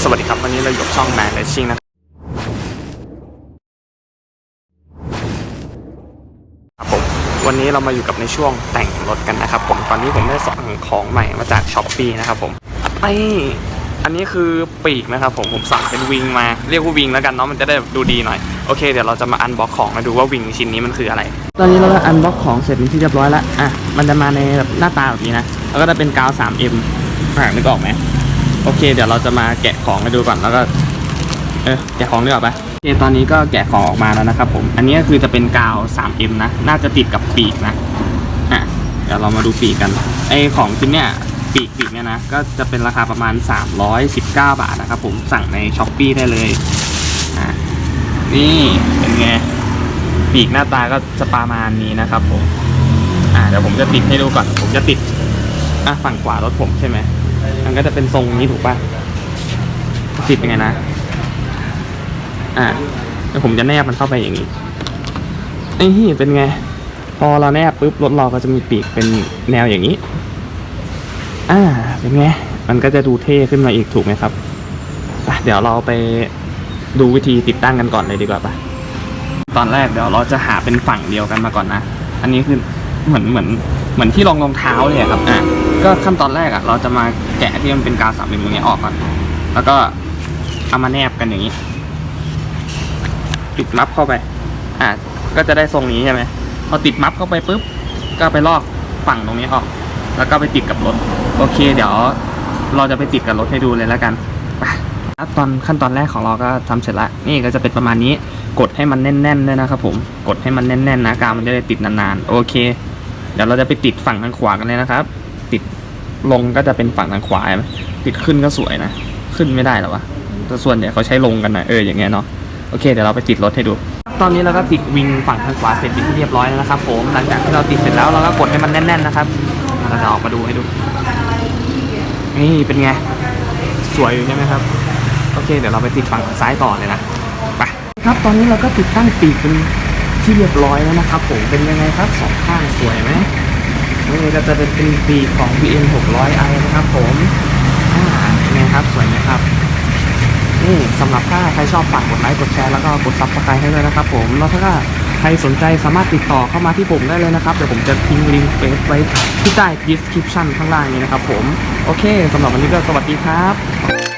สวัสดีครับ วันนี้เราอยู่กับช่องแมนเลชิ่งนะครับครับผมวันนี้เรามาอยู่กับในช่วงแต่งรถกันนะครับผมตอนนี้ผมได้สั่งของใหม่มาจากช้อปปีนะครับผมไออันนี้คือปีกนะครับผมผมสั่งเป็นวิงมาเรียกว่าวิงแล้วกันเนาะมันจะได้ดูดีหน่อยโอเคเดี๋ยวเราจะมาอันบ็อกของมาดูว่าวิงชิ้นนี้มันคืออะไร ตอนนี้เราก็อันบ็อกของเสร็จเป็นที่เรียบร้อยแล้วอะมันจะมาในแบบหน้าตาแบบนี้นะแล้วก็จะเป็นกาว 3M อ่านึกออกไหม โอเค เดี๋ยวเราจะมาแกะของให้ดูก่อนแล้วก็ เออแกะของดีกว่าปะโอเคตอนนี้ก็แกะของออกมาแล้วนะครับผม อันนี้คือจะเป็นกาว 3M นะ น่าจะติดกับปีกนะ อะ เดี๋ยวเรามาดูปีกกัน ไอของชิ้นเนี้ยปีกปีกเนี่ยนะ ก็จะเป็นราคาประมาณ 319 บาทนะครับผม สั่งในช้อปปีได้เลย อะ นี่เป็นไง ปีกหน้าตาก็จะประมาณนี้นะครับผม อะเดี๋ยวผมจะติดให้ดูก่อน ผมจะติด อะฝั่งขวารถผมใช่ไหม มันก็จะเป็นทรงนี้ถูกปะติดยังไงนะ อ่าแล้วผมจะแนบมันเข้าไปอย่างนี้ไอ้ที่เป็นไง พอเราแนบปุ๊บรถเราก็จะมีปีกเป็นแนวอย่างนี้ อ่า เป็นไง มันก็จะดูเท่ขึ้นมาอีกถูกไหมครับเดี๋ยวเราไปดูวิธีติดตั้งกันก่อนเลยดีกว่าปะตอนแรกเดี๋ยวเราจะหาเป็นฝั่งเดียวกันมาก่อนนะ อันนี้คือ เหมือนเหมือนเหมือนที่รองรองเท้าเลยอะครับอะก็ขั้นตอนแรกอะ่ะ เราจะมาแกะที่มันเป็นกาวสามเหลี่ยมตรงนี้ออกก่อนแล้วก็เอามาแนบกันอย่างนี้ติดมับเข้าไป อะก็จะได้ทรงนี้ใช่ไหมพอติดมับเข้าไปปุ๊บก็ไปลอกฝั่งตรงนี้ออก แล้วก็ไปติดกับรถ โอเค เดี๋ยวเราจะไปติดกับรถให้ดูเลยแล้วกันไปแล้วตอนขั้นตอนแรกของเราก็ทำเสร็จละนี่ก็จะเป็นประมาณนี้ กดให้มันแน่นๆด้วยนะครับผม กดให้มันแน่นๆนะกาวมันจะได้ติดนานๆ โอเค เดี๋ยวเราจะไปติดฝั่งทางขวากันเลยนะครับ ติดลงก็จะเป็นฝั่งทางขวาใช่ไหมติดขึ้นก็สวยนะ ขึ้นไม่ได้หรอวะแต่ส่วนใหญ่เขาใช้ลงกันนะเอออย่างเงี้ยเนาะโอเคเดี๋ยวเราไปติดรถให้ดู ตอนนี้เราก็ติดวิงฝั่งทางขวาเสร็จเป็นที่เรียบร้อยแล้วนะครับ ผมหลังจากที่เราติดเสร็จแล้วเราก็กดให้มันแน่น ๆนะครับเราจะออกมาดูให้ดู นี่เป็นไง สวยอยู่ใช่ไหมครับ โอเค เดี๋ยวเราไปติดฝั่งซ้ายต่อเลยนะไปครับตอนนี้เราก็ติดตั้งปีกเป็น ที่เรียบร้อยแล้วนะครับผมเป็นยังไงครับสองข้างสวยไหมนี่ก็จะเป็นปีกของ BM 600i นะครับผมอ่าเป็นไงครับสวยไหมครับนี่สำหรับถ้าใครชอบฝากกดไลค์กดแชร์แล้วก็กดซับสไครต์ให้ด้วยนะครับผมแล้วถ้าใครสนใจสามารถติดต่อเข้ามาที่ผมได้เลยนะครับเดี๋ยวผมจะทิ้งลิงก์เฟซไว้ที่ใต้ description ข้างล่างนี้นะครับผมโอเคสำหรับวันนี้ก็สวัสดีครับ